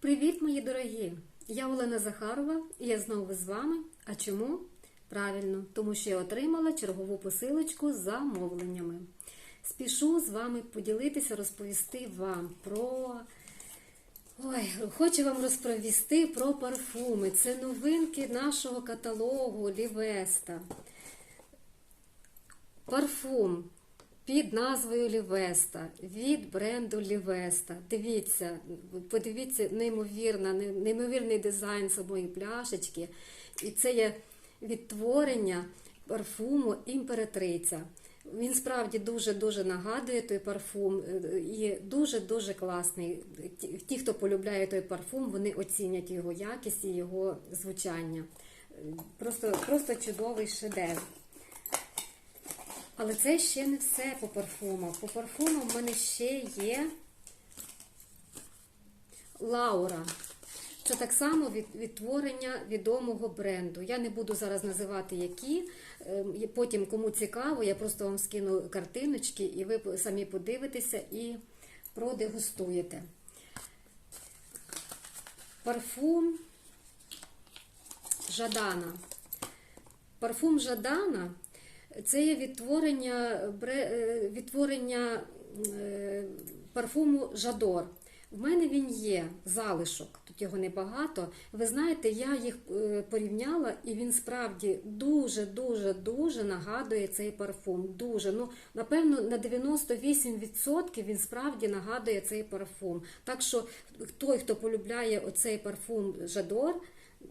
Привіт, мої дорогі! Я Олена Захарова і я знову з вами. А чому? Правильно, тому що я отримала чергову посилочку з замовленнями. Спішу з вами поділитися, розповісти вам про. Ой, хочу вам розповісти про парфуми. Це новинки нашого каталогу Лівеста. Парфум під назвою Лівеста від бренду Лівеста. Дивіться, подивіться, неймовірна, неймовірний дизайн самої пляшечки. І це є відтворення парфуму імператриця. Він справді дуже-дуже нагадує той парфум і дуже-дуже класний. Ті- хто полюбляє той парфум, вони оцінять його якість і його звучання. Просто, просто чудовий шедевр. Але це ще не все по парфумах. По парфумам в мене ще є Лаура. Це так само від, відтворення відомого бренду. Я не буду зараз називати які. Ем, Потім, кому цікаво, я просто вам скину картиночки, і ви самі подивитеся і продегустуєте. Парфум Жадана. Парфум Жадана це є відтворення, е, відтворення е, парфуму Жадор. В мене він є залишок, тут його небагато. Ви знаєте, я їх е, порівняла, і він справді дуже, дуже, дуже нагадує цей парфум. Дуже. Ну, напевно, на 98% він справді нагадує цей парфум. Так що той, хто полюбляє оцей парфум Жадор,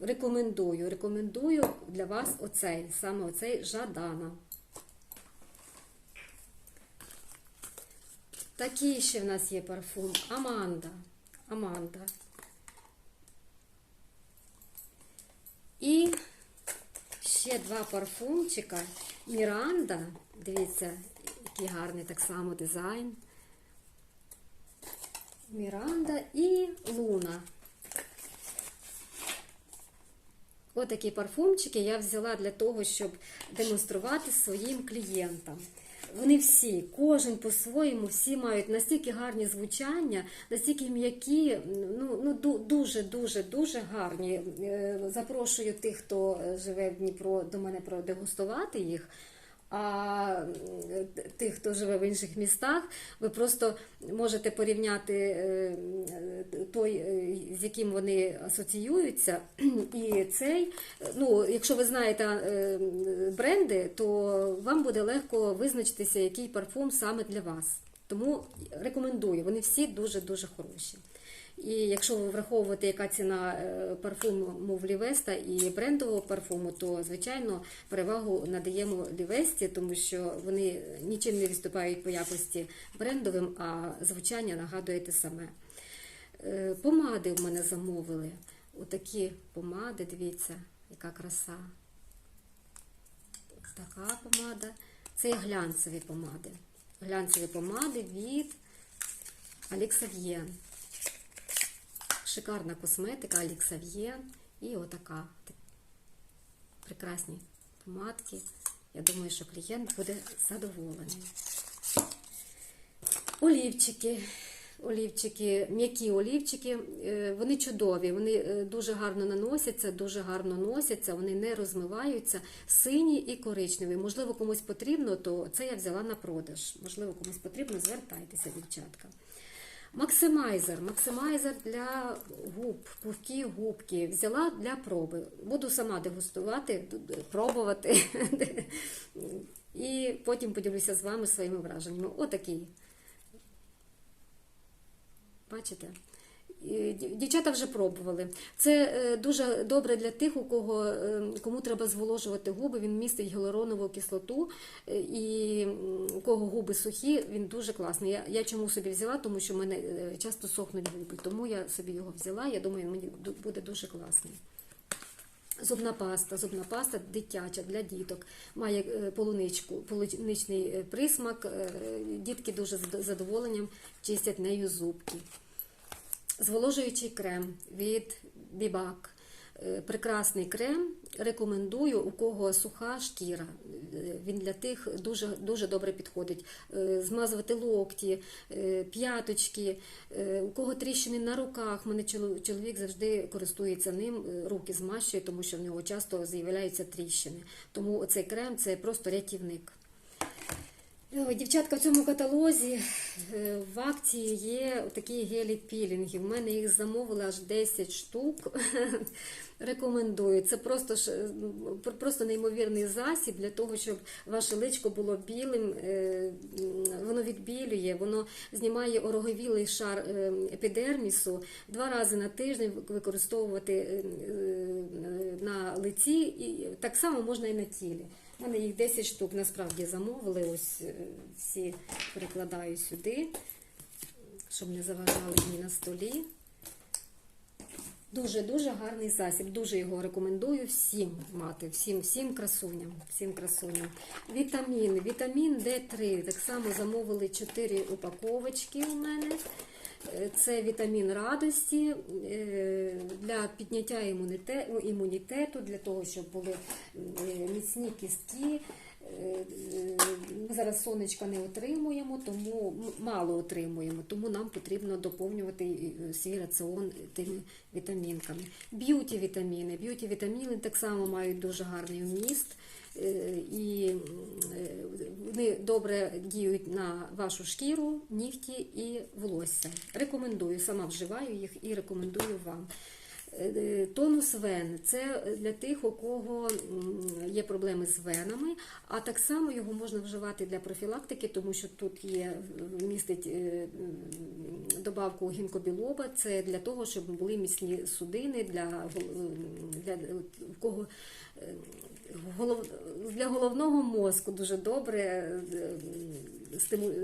рекомендую. Рекомендую для вас оцей, саме оцей Жадана. Такий ще в нас є парфум Аманда. Аманда. І ще два парфумчика. Міранда. Дивіться, який гарний так само дизайн. Міранда і Луна. Отакі парфумчики я взяла для того, щоб демонструвати своїм клієнтам. Вони всі, кожен по-своєму, всі мають настільки гарні звучання, настільки м'які, ну, ну ду- дуже, дуже, дуже гарні. Е, Запрошую тих, хто е, живе в Дніпро, до мене продегустувати їх. А тих, хто живе в інших містах, ви просто можете порівняти е, той, е, з яким вони асоціюються, і цей. Ну, якщо ви знаєте е, бренди, то вам буде легко визначитися, який парфум саме для вас. Тому рекомендую, вони всі дуже-дуже хороші. І якщо ви враховуєте, яка ціна е, парфуму в Лівеста і брендового парфуму, то звичайно перевагу надаємо Лівесті, тому що вони нічим не відступають по якості брендовим, а звучання нагадує те саме. Е, Помади в мене замовили. Отакі помади, дивіться, яка краса. Така помада. Це глянцеві помади. Глянцеві помади від Аліксав'є. Шикарна косметика Аліксав'є. І отака. Прекрасні помадки. Я думаю, що клієнт буде задоволений. Олівчики. Олівчики, м'які олівчики, е, вони чудові, вони е, дуже гарно наносяться, дуже гарно носяться, вони не розмиваються, сині і коричневі. Можливо, комусь потрібно, то це я взяла на продаж. Можливо, комусь потрібно, звертайтеся, дівчатка. Максимайзер. Максимайзер для губ, пухкі губки. Взяла для проби. Буду сама дегустувати, пробувати. І потім поділюся з вами своїми враженнями. Отакий. Бачите? Дівчата вже пробували. Це е, дуже добре для тих, у кого е, кому треба зволожувати губи. Він містить гіалуронову кислоту, е, і у кого губи сухі, він дуже класний. Я, я чому собі взяла, тому що в мене часто сохнуть губи, тому я собі його взяла. Я думаю, мені буде дуже класний. Зубна паста, зубна паста дитяча для діток. Має полуничку, полуничний присмак. Дітки дуже з задоволенням чистять нею зубки. Зволожуючий крем від Бібак. Е, Прекрасний крем, рекомендую, у кого суха шкіра. Е, Він для тих дуже, дуже добре підходить. Е, Змазувати локті, п'яточки, у кого тріщини на руках. Мене чоло- чоловік завжди користується ним, руки змащує, тому що в нього часто з'являються тріщини. Тому цей крем це просто рятівник. Ой, Дівчатка, в цьому каталозі е, в акції є такі гелі-пілінги. У мене їх замовили аж 10 штук. Рекомендую. Це просто, е, просто неймовірний засіб для того, щоб ваше личко було білим. Е, Воно відбілює, воно знімає ороговілий шар е, епідермісу. Два рази на тиждень використовувати на лиці. І так само можна і на тілі. У мене їх 10 штук насправді замовили. Ось всі перекладаю сюди, щоб не заважали мені на столі. Дуже-дуже гарний засіб. Дуже його рекомендую всім мати, всім, всім красуням. Всім красуням. Вітаміни. Вітамін Д3. Так само замовили 4 упаковочки у мене. Е, Це вітамін радості е, для підняття імуніте- імунітету, для того, щоб були е, міцні кістки. Е, зараз сонечка не отримуємо, тому мало отримуємо, тому нам потрібно доповнювати е, свій раціон тими вітамінками. Б'юті вітаміни. Б'юті вітаміни так само мають дуже гарний вміст. е, І вони добре діють на вашу шкіру, нігті і волосся. Рекомендую, сама вживаю їх і рекомендую вам. Е, Тонус вен це для тих, у кого є проблеми з венами, а так само його можна вживати для профілактики, тому що тут є містить е, добавку гінкобілоба. Це для того, щоб були міцні судини для, для кого е, голов, для головного мозку дуже добре е,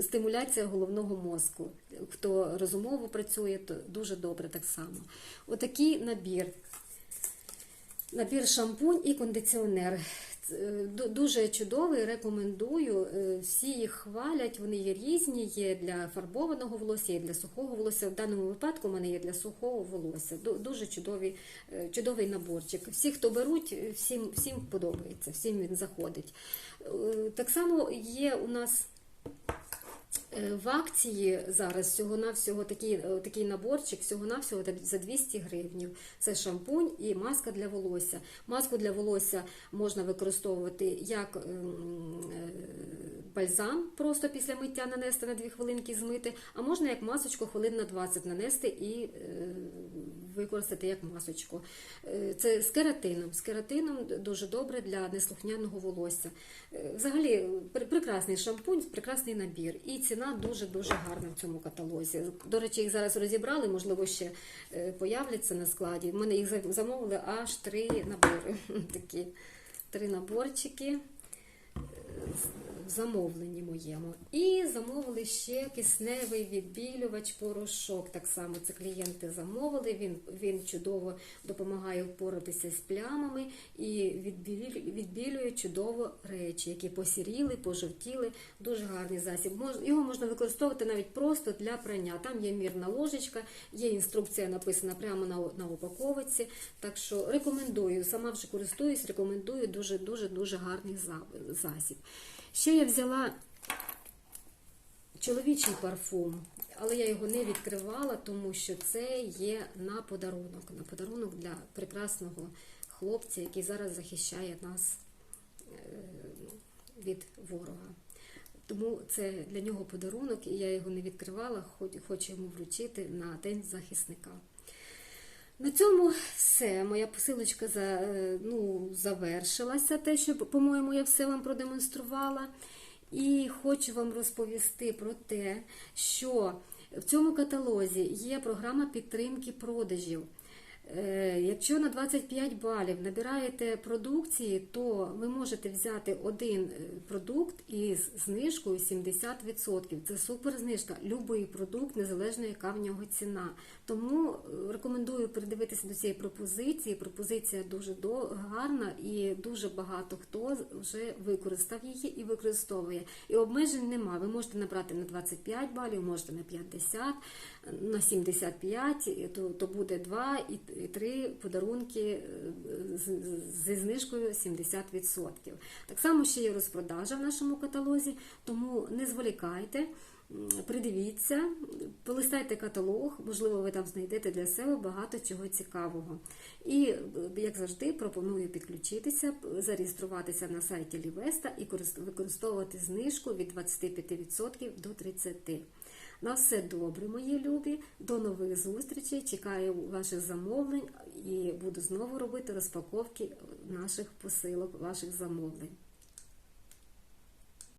стимуляція головного мозку. Хто розумово працює, то дуже добре так само. Отакий набір. Набір шампунь і кондиціонер. Е, ду- Дуже чудовий, рекомендую. Е, Всі їх хвалять, вони є різні, є для фарбованого волосся, є для сухого волосся. В даному випадку в мене є для сухого волосся. Дуже чудовий, е, чудовий наборчик. Всі, хто беруть, всім, всім подобається, всім він заходить. Так само є у нас All В акції зараз всього-навсього такий, е, такий наборчик, всього-навсього за 200 гривнів. Це шампунь і маска для волосся. Маску для волосся можна використовувати як ем, е, бальзам, просто після миття нанести на 2 хвилинки змити, а можна як масочку хвилин на 20 нанести і е, використати як масочку. Е, Це з кератином. З кератином дуже добре для неслухняного волосся. Е, Взагалі, прекрасний шампунь, прекрасний набір. І ціна дуже-дуже гарна в цьому каталозі. До речі, їх зараз розібрали, можливо, ще е, появляться на складі. У мене їх замовили аж три набори. Такі три наборчики замовленні моєму. І замовили ще кисневий відбілювач порошок. Так само це клієнти замовили. Він, він чудово допомагає впоратися з плямами і відбілює, відбілює чудово речі, які посіріли, пожовтіли. Дуже гарний засіб. Його можна використовувати навіть просто для прання. Там є мірна ложечка, є інструкція написана прямо на, на упаковці. Так що рекомендую, сама вже користуюсь, рекомендую дуже дуже дуже гарний засіб. Ще я взяла чоловічий парфум, але я його не відкривала, тому що це є на подарунок. На подарунок для прекрасного хлопця, який зараз захищає нас е, від ворога. Тому це для нього подарунок, і я його не відкривала, хочу йому вручити на День захисника. На цьому все. Моя посилочка за, е, ну, завершилася, те, що, по-моєму, я все вам продемонструвала. І хочу вам розповісти про те, що в цьому каталозі є програма підтримки продажів. Е, Якщо на 25 балів набираєте продукції, то ви можете взяти один е, продукт із знижкою 70%. Це супер знижка. Любий продукт, незалежно яка в нього ціна. Тому е, рекомендую придивитися до цієї пропозиції. Пропозиція дуже гарна і дуже багато хто вже використав її і використовує. І обмежень нема. Ви можете набрати на 25 балів, можете на 50, на 75, то, то буде 2 і 3 подарунки е, зі знижкою 70%. Так само ще є розпродажа в нашому каталозі, тому не зволікайте. Придивіться, полистайте каталог, можливо, ви там знайдете для себе багато чого цікавого. І, як завжди, пропоную підключитися, зареєструватися на сайті Лівеста і корис- використовувати знижку від 25% до 30%. На все добре, мої любі. До нових зустрічей. Чекаю ваших замовлень і буду знову робити розпаковки наших посилок, ваших замовлень.